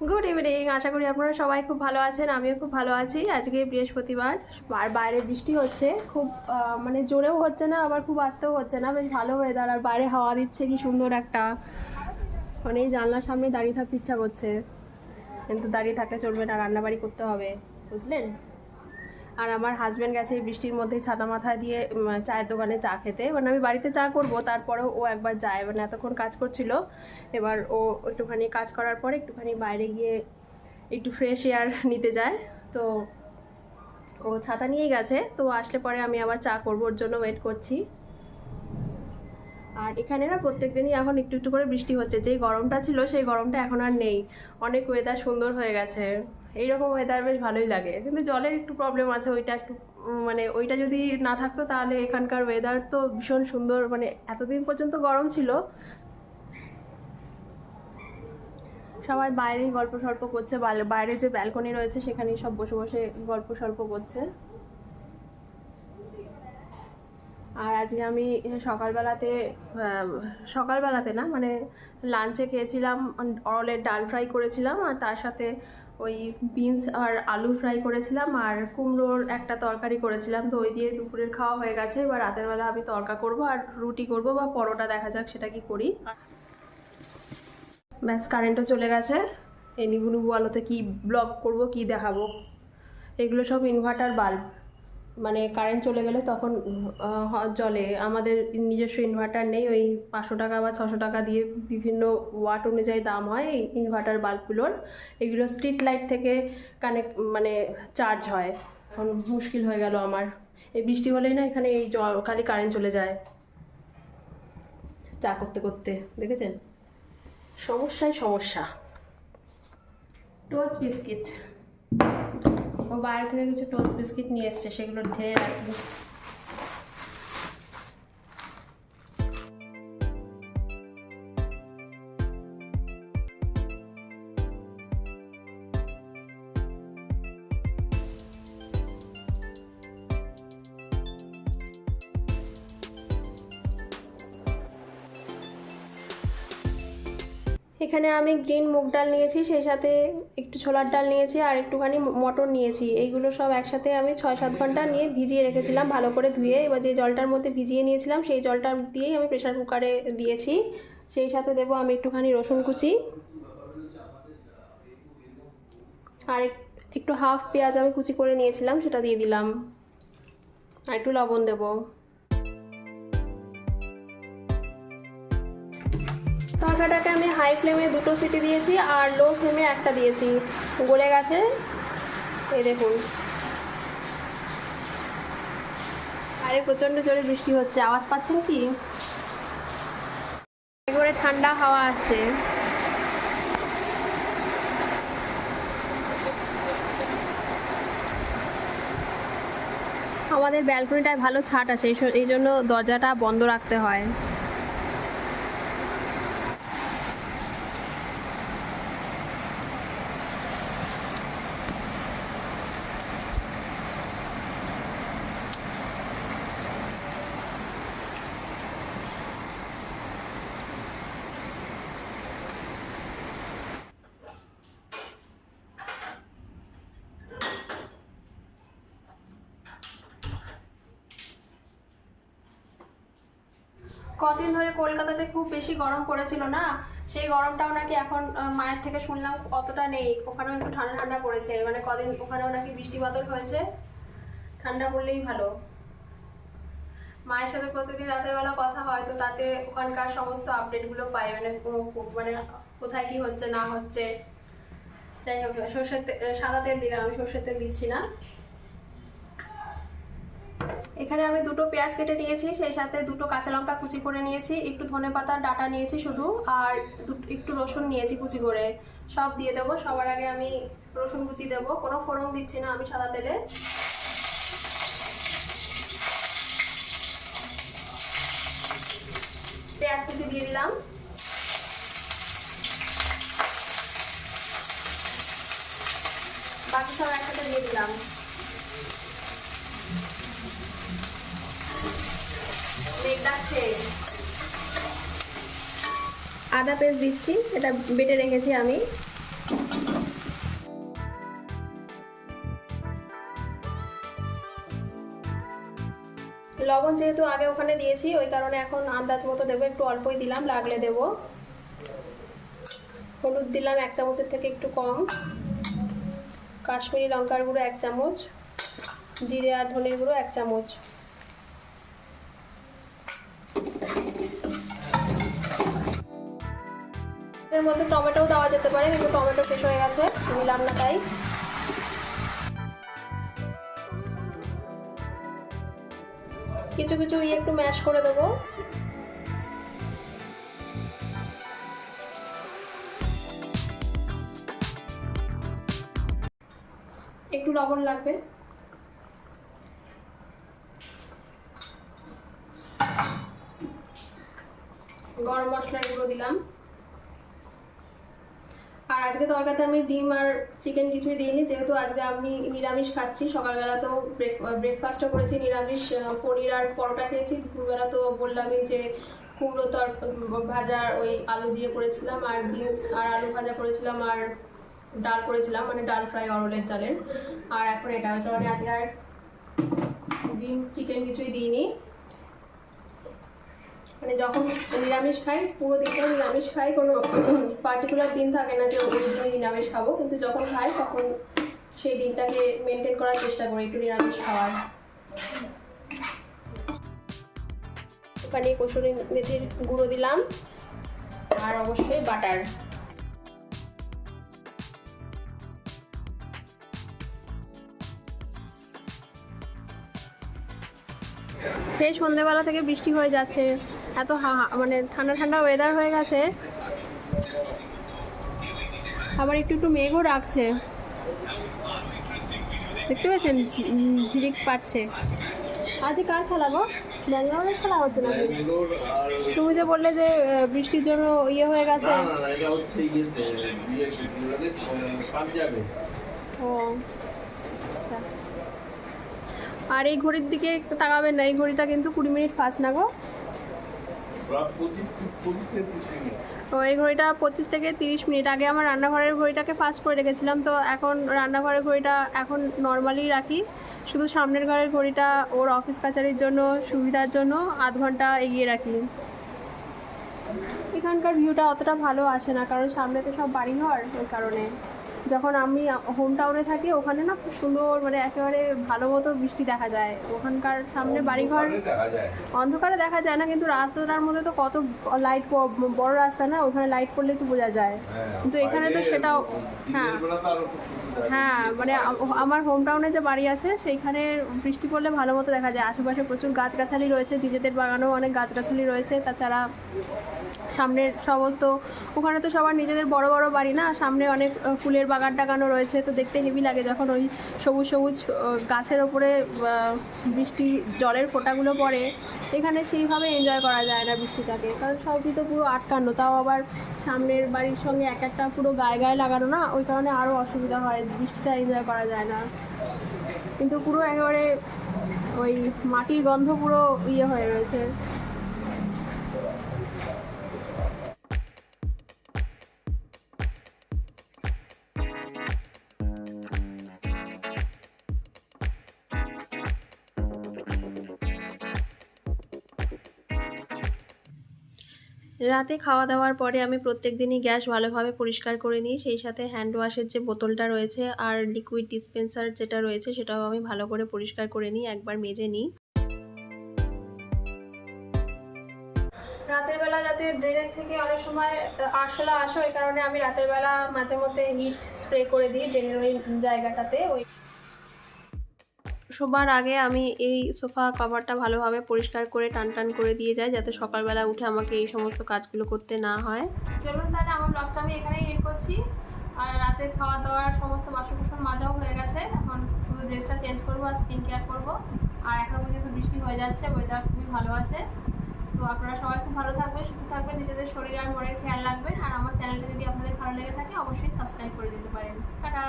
Good evening আশা করি আপনারা সবাই খুব ভালো আছেন, আমিও খুব ভালো আছি। আজকে বৃহস্পতিবার, আর বাইরে বৃষ্টি হচ্ছে, খুব মানে জোরেও হচ্ছে না, আবার খুব আসতেও হচ্ছে না। বেশ ভালো ওয়েদার আর বাইরে হাওয়া দিচ্ছে, কি সুন্দর একটা। মানে জানলার সামনে দাঁড়িয়ে থাকতে ইচ্ছা করছে। কিন্তু দাঁড়িয়ে থাকলে চলবে না, রান্নাবাড়ি করতে হবে, বুঝলেন? আর আমার হাজব্যান্ড গেছে বৃষ্টির মধ্যে ছাতা মাথা দিয়ে চায়ের দোকানে চা খেতে। মানে আমি বাড়িতে চা করব, তারপরেও ও একবার যায়। মানে এতক্ষণ কাজ করছিল। এবার ও একটুখানি কাজ করার পরে একটুখানি বাইরে গিয়ে একটু ফ্রেশ এয়ার নিতে যায়। তো ও ছাতা নিয়ে গেছে। তো আসলে পরে আমি আবার চা করব, ওর জন্য ওয়েট করছি। আর এখানে না প্রত্যেক দিনই এখন একটু একটু করে বৃষ্টি হচ্ছে। যেই গরমটা ছিল, সেই গরমটা এখন আর নেই। অনেক ওয়েদার সুন্দর হয়ে গেছে। এইরকম ওয়েদার বেশ ভালোই লাগে। কিন্তু জলের একটু প্রবলেম আছে, ওইটা একটু মানে ওইটা যদি না থাকতো তাহলে এখানকার ওয়েদার তো ভীষণ সুন্দর। মানে এতদিন পর্যন্ত গরম ছিল। সবাই বাইরেই গল্প সল্প করছে বাইরে যে ব্যালকনি রয়েছে, সেখানেই সব বসে বসে গল্প সল্প করছে। আর আজকে আমি সকালবেলাতে সকালবেলাতে না মানে লাঞ্চে খেয়েছিলাম অরলের ডাল ফ্রাই করেছিলাম, আর তার সাথে ওই বিনস আর আলু ফ্রাই করেছিলাম, আর কুমড়োর একটা তরকারি করেছিলাম। তো ওই দিয়ে দুপুরের খাওয়া হয়ে গেছে, এবার রাতের বেলা আমি তরকা করব, আর রুটি করব, বা পরোটা দেখা যাক সেটা কি করি। ব্যাস কারেন্টও চলে গেছে। নিবু আলোতে কী ব্লগ করব, কি দেখাবো। এগুলো সব ইনভার্টার বাল্ব মানে কারেন্ট চলে গেলে তখন জলে। আমাদের নিজস্ব ইনভার্টার নেই, ওই পাঁচশো টাকা বা ছশো টাকা দিয়ে বিভিন্ন ওয়াট অনুযায়ী দাম হয় এই ইনভার্টার বাল্বগুলোর এগুলো স্ট্রিট লাইট থেকে কানেক্ট মানে চার্জ হয়। এখন মুশকিল হয়ে গেল আমার। এই বৃষ্টি হলেই না এখানে এই জল, খালি কারেন্ট চলে যায়। চা করতে করতে, দেখেছেন? সমস্যাই সমস্যা। টোস্ট বিস্কিট ও বাইরে থেকে কিছু টোস্ট বিস্কিট নিয়ে এসছে সেগুলো ঢেলে রাখি এখানে আমি গ্রিন মুগ ডাল নিয়েছি, সেই সাথে একটু ছোলার ডাল নিয়েছি আর একটুখানি মটর নিয়েছি। এইগুলো সব একসাথে আমি ছয় সাত ঘণ্টা নিয়ে ভিজিয়ে রেখেছিলাম ভালো করে ধুয়ে। এবার যে জলটার মধ্যে ভিজিয়ে নিয়েছিলাম সেই জলটা দিয়েই আমি প্রেশার কুকারে দিয়েছি। সেই সাথে দেবো আমি একটুখানি রসুন কুচি। আর এক- একটু হাফ পেঁয়াজ আমি কুচি করে নিয়েছিলাম, সেটা দিয়ে দিলাম। আর একটু লবণ দেবো। তরকাটাকে আমি হাই ফ্লেমে দুটো সিটি দিয়েছি আর লো ফ্লেমে একটা দিয়েছি। গলে গেছে। এই দেখুন। আরে, প্রচণ্ড জোরে বৃষ্টি হচ্ছে। আওয়াজ পাচ্ছেন কি? একেবারে ঠান্ডা হাওয়া আসছে। আমাদের ব্যালকনিটায় ভালো ছাট আছে এই জন্য দরজাটা বন্ধ রাখতে হয়। কদিন ধরে কলকাতাতে খুব বেশি গরম পড়েছিল না? সেই গরমটাও নাকি এখন মায়ের থেকে শুনলাম অতটা নেই। ওখানেও একটু ঠান্ডা ঠান্ডা পড়েছে। মানে কদিন ওখানেও নাকি বৃষ্টি বাদল হয়েছে। ঠান্ডা পড়লেই ভালো। মায়ের সাথে প্রতিদিন রাতের বেলা কথা হয়, তো তাতে ওখানকার সমস্ত আপডেটগুলো পাই। মানে মানে কোথায় কি হচ্ছে, না হচ্ছে। যাই হোক সর্ষের সাদা তেল দিলাম, আমি সর্ষের তেল দিচ্ছি না। এখানে আমি দুটো পেঁয়াজ কেটে নিয়েছি, সেই সাথে দুটো কাঁচা লঙ্কা কুচি করে নিয়েছি, একটু ধনে পাতার ডাটা নিয়েছি শুধু, আর একটু রসুন নিয়েছি কুচি করে। সব দিয়ে দেবো, সবার আগে আমি রসুন কুচি দেবো, কোনো ফোড়ন দিচ্ছি না আমি সাদা তেলে। পেঁয়াজ কুচি দিয়ে দিলাম। বাকি সব একসাথে দিয়ে দিলাম। আদা পেস্ট দিচ্ছি, এটা বেটে রেখেছি আমি। লবণ যেহেতু আগে ওখানে দিয়েছি, ওই কারণে এখন আন্দাজ মতো দেবো, একটু অল্পই দিলাম, লাগলে দেব। হলুদ দিলাম এক চামচের থেকে একটু কম। কাশ্মীরি লঙ্কার গুঁড়ো এক চামচ, জিরে আর ধনের গুঁড়ো এক চামচ। এর মধ্যে টমেটোও দেওয়া যেতে পারে, কিন্তু টমেটো শেষ হয়ে গেছে, নিলাম না তাই। কিছু কিছু ইয়ে একটু ম্যাশ করে দেবো। একটু লবণ লাগবে। গরম মশলার গুঁড়ো দিলাম। আর আজকে তরকারিতে আমি ডিম আর চিকেন কিছুই দিইনি, যেহেতু আজকে আমি নিরামিষ খাচ্ছি, সকালবেলা তো ব্রেকফাস্টও করেছি, নিরামিষ পনির আর পরোটা খেয়েছি, দুপুরবেলা তো বললামই যে কুমড়ো তর ভাজা ওই আলু দিয়ে করেছিলাম, আর বিনস আর আলু ভাজা করেছিলাম, আর ডাল করেছিলাম মানে ডাল ফ্রাই অরলের ডালের। আর এখন এটা কারণে আজকে আর ডিম চিকেন কিছুই দিইনি। মানে যখন নিরামিষ খাই, পুরো দিনটা নিরামিষ খাই, কোনো পার্টিকুলার দিন থাকে না যে ওই দিনে নিরামিষ খাব। কিন্তু যখন খাই, তখন সেই দিনটাকে মেনটেন করার চেষ্টা করি, একটু নিরামিষ খাওয়ার। ওখানে কসুরি মেথির গুঁড়ো দিলাম, আর অবশ্যই বাটার। সেই সন্ধেবেলা থেকে বৃষ্টি হয়ে যাচ্ছে। এত মানে ঠান্ডা ঠান্ডা ওয়েদার হয়ে গেছে। আবার একটু একটু মেঘও রাখছে দেখতে পাচ্ছেন? ঝি- উম, ঝিলিক পাচ্ছে। আজ কার খেলা গো? ব্যাঙ্গালোরের খেলা হচ্ছে না তুমি যে বললে যে বৃষ্টির জন্য ইয়ে হয়ে গেছে। না না না এটা হচ্ছে ইয়েতে কি বলে, আহ, পাঞ্জাবে। ও আচ্ছা। আর এই ঘড়ির দিকে তাকাবেন না এই ঘড়িটা কিন্তু কুড়ি মিনিট ফাস্ট না গো প্রায় পঁচিশ পঁচিশ থেকে ত্রিশ মিনিট তো এই ঘড়িটা পঁচিশ থেকে তিরিশ মিনিট আগে আমার রান্নাঘরের ঘড়িটাকে ফাস্ট করে রেখেছিলাম, তো এখন রান্নাঘরের ঘড়িটা এখন নর্মালি রাখি। শুধু সামনের ঘরের ঘড়িটা ওর অফিস কাছারির জন্য, সুবিধার জন্য আধ ঘণ্টা এগিয়ে রাখি। এখানকার ভিউটা অতটা ভালো আসে না, কারণ সামনে তো সব বাড়িঘর, ওই কারণে। যখন আমি হোম টাউনে থাকি ওখানে না খুব সুন্দর মানে একেবারে ভালো মতো বৃষ্টি দেখা যায়। ওখানকার সামনে বাড়িঘর অন্ধকারে দেখা যায় না কিন্তু রাস্তাটার মধ্যে তো কত লাইট বড় রাস্তা না ওখানে লাইট পড়লে তো বোঝা যায়। হ্যাঁ, কিন্তু এখানে তো সেটাও হ্যাঁ। হ্যাঁ। মানে আমার হোম টাউনে যে বাড়ি আছে সেইখানে বৃষ্টি পড়লে ভালো মতো দেখা যায়। আশেপাশে প্রচুর গাছগাছালি রয়েছে নিজেদের বাগানেও অনেক গাছগাছালি রয়েছে তাছাড়া সামনের সমস্ত ওখানে তো সবার নিজেদের বড় বড় বাড়ি না সামনে অনেক ফুলের বাগান টাগানো রয়েছে তো দেখতে হেভি লাগে যখন ওই সবুজ সবুজ গাছের ওপরে আহ, বৃষ্টির জলের ফোঁটাগুলো পড়ে এখানে সেইভাবে এনজয় করা যায় না বৃষ্টিটাকে। কারণ সবই তো পুরো আটকানো তাও আবার সামনের বাড়ির সঙ্গে এক একটা পুরো গায়ে গায়ে লাগানো না ওই কারণে আরও অসুবিধা হয় বৃষ্টিটা এনজয় করা যায় না। কিন্তু পুরো একেবারে ওই মাটির গন্ধ পুরো ইয়ে হয়ে রয়েছে। রাতে খাওয়া দাওয়ার পরে আমি প্রত্যেক দিনই গ্যাস ভালোভাবে পরিষ্কার করে নিই। সেই সাথে হ্যান্ড ওয়াশের যে বোতলটা রয়েছে আর লিকুইড ডিসপেন্সার যেটা রয়েছে সেটাও আমি ভালো করে পরিষ্কার করে নিই, একবার মেজে নিই। রাতের বেলা যাতে ড্রেনের থেকে অনেক সময় আরশোলা আসে, ওই কারণে আমি রাতের বেলা মাঝে মধ্যে হিট স্প্রে করে দিই ড্রেনের ওই জায়গাটাতে, ওই শোবার আগে আমি এই সোফা কভারটা ভালোভাবে পরিষ্কার করে টান টান করে দিয়ে যাই, যাতে সকালবেলা উঠে আমাকে এই সমস্ত কাজগুলো করতে না হয়। চলুন তাহলে, আমার ব্লগটা আমি এখানেই এড করছি। আর রাতে খাওয়া দাওয়ার সমস্ত বাসন কুসন মাজাও হয়ে গেছে। এখন শুধু ড্রেসটা চেঞ্জ করব আর স্কিন কেয়ার করব। আর এখন পর্যন্ত বৃষ্টি হয়ে যাচ্ছে ওয়েদার খুবই ভালো আছে। তো আপনারা সবাই খুব ভালো থাকবেন, সুস্থ থাকবেন, নিজেদের শরীর আর মনের খেয়াল রাখবেন। আর আমার চ্যানেলটা যদি আপনাদের ভালো লেগে থাকে, অবশ্যই সাবস্ক্রাইব করে দিতে পারেন। টাটা!